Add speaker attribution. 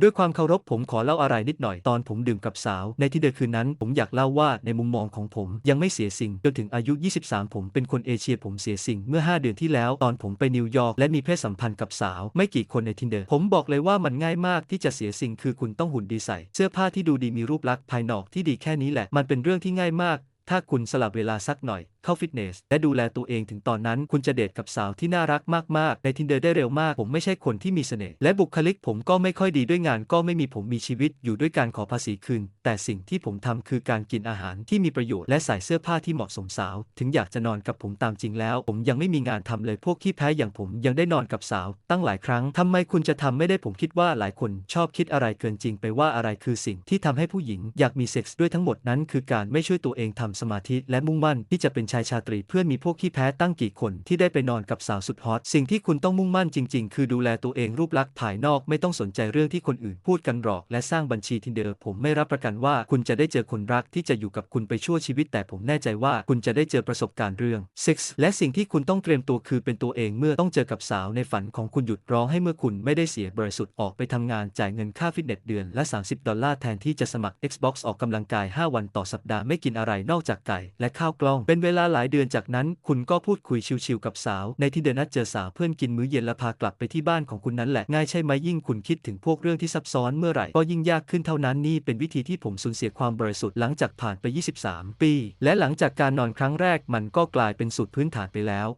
Speaker 1: ด้วยความเคารพผมขอเล่าอะไรนิดหน่อยตอนผมดื่มกับสาว ในที่เดินคืนนั้น ผมอยากเล่าว่าในมุมมองของผมยังไม่เสียสิ่งจนถึงอายุ 23 ผมเป็นคนเอเชียผมเสียสิ่งเมื่อ 5 เดือนที่แล้วตอนผมไปนิวยอร์กและมีเพศสัมพันธ์กับสาว ไม่กี่คนในทินเดอร์ผมบอกเลยว่ามันง่ายมากที่จะเสียสิ่งคือคุณต้องหุ่นดีใส่ เสื้อผ้าที่ดูดีมีรูปลักษณ์ภายนอกที่ดีแค่นี้แหละมันเป็นเรื่องที่ง่ายมาก ถ้าคุณสลับเวลาสักหน่อย เข้าฟิตเนส และดูแลตัวเองถึงตอนนั้น คุณจะเดทกับสาวที่น่ารักมากๆ ในทินเดอร์ได้เร็วมาก ผมไม่ใช่คนที่มีเสน่ห์และบุคลิกผมก็ไม่ค่อยดีด้วยงานก็ไม่มีผมมีชีวิตอยู่ด้วยการขอภาษีคืน แต่สิ่งที่ผมทำคือการกินอาหารที่มีประโยชน์และใส่เสื้อผ้าที่เหมาะสมสาว ถึงอยากจะนอนกับผมตามจริงแล้ว ผมยังไม่มีงานทำเลยพวกขี้แพ้อย่างผมยังได้นอนกับสาว ตั้งหลายครั้งทำไมคุณจะทำไม่ได้ผมคิดว่าหลายคนชอบคิดอะไรเกินจริงไปว่าอะไรคือสิ่งที่ทำให้ผู้หญิงอยากมีเซ็กส์ด้วยทั้งหมดนั้นคือการไม่ช่วยตัวเองทำสมาธิและมุ่งมั่นที่จะเป็นชายชาตรีเพื่อนมีพวกขี้แพ้ตั้งกี่คนที่ได้ไปนอนกับสาวสุดฮอตสิ่งที่คุณต้องมุ่งมั่นจริง ๆ คือดูแลตัวเองรูปลักษณ์ภายนอกไม่ต้องสนใจเรื่องที่คนอื่นพูดกันหรอก และสร้างบัญชีทินเดอร์ผมไม่รับประกันว่าคุณจะได้เจอคนรักที่จะอยู่กับคุณไปชั่วชีวิต แต่ผมแน่ใจว่าคุณจะได้เจอประสบการณ์เรื่องเซ็กส์และสิ่งที่คุณต้องเตรียมตัวคือเป็นตัวเองเมื่อต้องเจอกับสาวในฝันของคุณหยุดร้องให้เมื่อคุณไม่ได้เสียบริสุทธิ์ออกไปทำงานจ่ายเงินค่าฟิตเนสเดือนละ 30 ดอลลาร์แทนที่จะสมัคร Xbox ออกกำลังกาย 5 วันต่อสัปดาห์ไม่กินอะไรนอกจากไก่และข้าวกล้อง เป็นเวลาหลายเดือนจากนั้น คุณก็พูดคุยชิวๆกับสาว ในที่เดินนัดเจอสาวเพื่อนกินมื้อเย็นและพากลับไปที่บ้านของคุณนั้นแหละง่ายใช่ไหมยิ่งคุณคิดถึงพวกเรื่องที่ซับซ้อนเมื่อไหร่ ก็ยิ่งยากขึ้นเท่านั้นนี่เป็นวิธีที่ผมสูญเสียความบริสุทธิ์หลังจากผ่านไป 23 ปี และหลังจากการนอนครั้งแรกมันก็กลายเป็นสูตรพื้นฐานไปแล้ว